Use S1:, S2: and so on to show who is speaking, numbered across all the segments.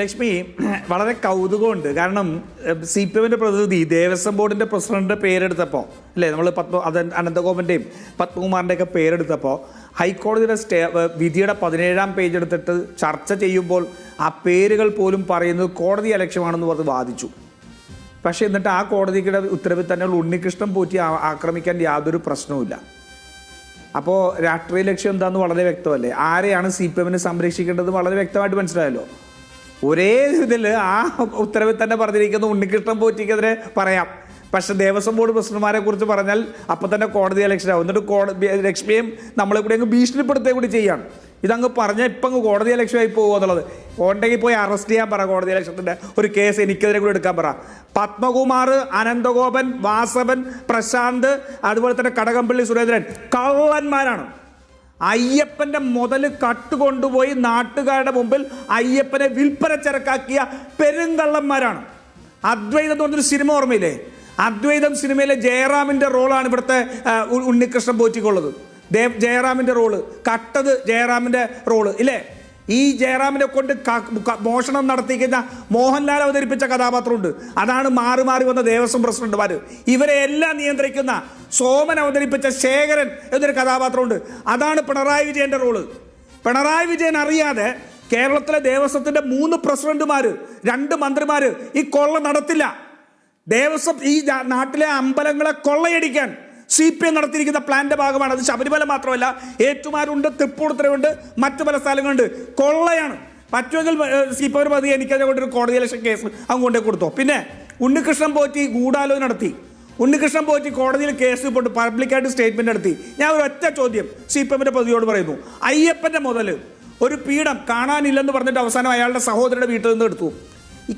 S1: ലക്ഷ്മി വളരെ കൗതുകമുണ്ട്. കാരണം C P എമ്മിന്റെ പ്രതിനിധി ദേവസ്വം ബോർഡിന്റെ പ്രസിഡന്റിന്റെ പേരെടുത്തപ്പോൾ അല്ലേ നമ്മൾ പത്മ അത് അനന്തഗോപന്റെയും പത്മകുമാറിന്റെയൊക്കെ പേരെടുത്തപ്പോൾ ഹൈക്കോടതിയുടെ സ്റ്റേ വിധിയുടെ പതിനേഴാം പേജ് എടുത്തിട്ട് ചർച്ച ചെയ്യുമ്പോൾ ആ പേരുകൾ പോലും പറയുന്നത് കോടതി അലക്ഷ്യമാണെന്ന് പറഞ്ഞ് വാദിച്ചു. പക്ഷേ എന്നിട്ട് ആ കോടതിയുടെ ഉത്തരവിൽ തന്നെയുള്ള ഉണ്ണികൃഷ്ണൻ പോറ്റി ആക്രമിക്കാൻ യാതൊരു പ്രശ്നവുമില്ല അപ്പോൾ രാഷ്ട്രീയ ലക്ഷ്യം എന്താണെന്ന് വളരെ വ്യക്തമല്ലേ? ആരെയാണ് സി പി എമ്മിനെ സംരക്ഷിക്കേണ്ടത് വളരെ വ്യക്തമായിട്ട് മനസ്സിലായല്ലോ. ഒരേ ഇതിൽ ആ ഉത്തരവിൽ തന്നെ പറഞ്ഞിരിക്കുന്ന ഉണ്ണികൃഷ്ണൻ പോറ്റിക്കെതിരെ പറയാം. പക്ഷെ ദേവസ്വം ബോർഡ് പ്രസിഡന്റുമാരെ കുറിച്ച് പറഞ്ഞാൽ അപ്പം തന്നെ കോടതി ഇലക്ഷനാവും എന്നിട്ട് കോടതി ലക്ഷ്മിയും നമ്മളെ കൂടി അങ്ങ് ഭീഷണിപ്പെടുത്തേ കൂടി ചെയ്യാണ് ഇതങ്ങ് പറഞ്ഞാൽ ഇപ്പം അങ്ങ് കോടതി ഇലക്ഷനായി പോകുക എന്നുള്ളത്. ഉണ്ടെങ്കിൽ പോയി അറസ്റ്റ് ചെയ്യാൻ പറ കോടതി ഇലക്ഷത്തിന്റെ ഒരു കേസ് എനിക്കെതിരെ കൂടി എടുക്കാൻ പറ. പത്മകുമാർ അനന്തഗോപൻ വാസവൻ പ്രശാന്ത് അതുപോലെ തന്നെ കടകംപള്ളി സുരേന്ദ്രൻ കള്ളന്മാരാണ്. അയ്യപ്പന്റെ മുതൽ കട്ടുകൊണ്ടുപോയി നാട്ടുകാരുടെ മുമ്പിൽ അയ്യപ്പനെ വിൽപ്പന ചരക്കാക്കിയ പെരുങ്കള്ളന്മാരാണ്. അദ്വൈതം എന്ന് പറഞ്ഞൊരു സിനിമ ഓർമ്മയില്ലേ? അദ്വൈതം സിനിമയിലെ ജയറാമിന്റെ റോളാണ് ഇവിടുത്തെ ഉണ്ണികൃഷ്ണൻ പോറ്റിക്കുള്ളത്. ദേവ് ജയറാമിന്റെ റോൾ കട്ടത് ജയറാമിന്റെ റോൾ ഇല്ലേ? ഈ ജയറാമിനെ കൊണ്ട് മോഷണം നടത്തിക്കുന്ന മോഹൻലാൽ അവതരിപ്പിച്ച കഥാപാത്രമുണ്ട്. അതാണ് മാറി മാറി വന്ന ദേവസ്വം പ്രസിഡന്റുമാർ ഇവരെ എല്ലാം നിയന്ത്രിക്കുന്ന സോമൻ അവതരിപ്പിച്ച ശേഖരൻ എന്നൊരു കഥാപാത്രമുണ്ട്. അതാണ് പിണറായി വിജയന്റെ റോൾ പിണറായി വിജയൻ അറിയാതെ കേരളത്തിലെ ദേവസ്വത്തിന്റെ മൂന്ന് പ്രസിഡന്റുമാർ രണ്ട് മന്ത്രിമാർ ഈ കൊള്ള നടത്തില്ല. ദേവസ്വം ഈ നാട്ടിലെ അമ്പലങ്ങളെ കൊള്ളയടിക്കാൻ സി പി എം നടത്തിയിരിക്കുന്ന പ്ലാന്റെ ഭാഗമാണ്. അത് ശബരിമല മാത്രമല്ല ഏറ്റുമാരുണ്ട് തൃപ്പൂണിത്തുറയുണ്ട് മറ്റു പല സ്ഥലങ്ങളുണ്ട്. കൊള്ളയാണ്. പറ്റുമെങ്കിൽ സി പി എം മതി എനിക്കതിനെ കൊണ്ടൊരു കോടതി ഇലക്ഷൻ കേസ് അങ്ങ് കൊണ്ടേ കൊടുത്തോ. പിന്നെ ഉണ്ണികൃഷ്ണൻ പോറ്റി ഗൂഢാലോചന നടത്തി. ഉണ്ണികൃഷ്ണൻ പോയിട്ട് കോടതിയിൽ കേസ് പോയിട്ട് പബ്ലിക്കായിട്ട് സ്റ്റേറ്റ്മെന്റ് നടത്തി. ഞാൻ ഒരു ഒറ്റ ചോദ്യം സി പി എമ്മിന്റെ പ്രതിയോട് പറയുന്നു. അയ്യപ്പന്റെ മുതൽ ഒരു പീഠം കാണാനില്ലെന്ന് പറഞ്ഞിട്ട് അവസാനം അയാളുടെ സഹോദരന്റെ വീട്ടിൽ നിന്ന് എടുത്തു.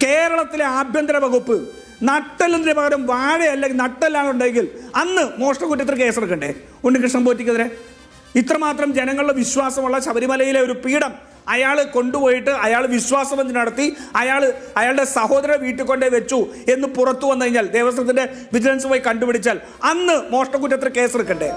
S1: കേരളത്തിലെ ആഭ്യന്തര വകുപ്പ് നട്ടലിന് പകരം വാഴ അല്ലെങ്കിൽ നട്ടലാണ് ഉണ്ടെങ്കിൽ അന്ന് മോഷണ കുറ്റത്തിന് കേസെടുക്കണ്ടേ? ഉണ്ണികൃഷ്ണൻ പോറ്റിക്കെതിരെ? ഇത്രമാത്രം ജനങ്ങളുടെ വിശ്വാസമുള്ള ശബരിമലയിലെ ഒരു പീഠം അയാൾ കൊണ്ടുപോയിട്ട് അയാൾ വിശ്വാസബന്ധം നടത്തി അയാൾ അയാളുടെ സഹോദര വീട്ടിൽ കൊണ്ടേ വെച്ചു എന്ന് പുറത്തു വന്നു കഴിഞ്ഞാൽ ദേവസ്വത്തിന്റെ വിജിലൻസ് പോയി കണ്ടുപിടിച്ചാൽ അന്ന് മോഷ്ടക്കുറ്റത്തിന് കേസെടുക്കണ്ടേ?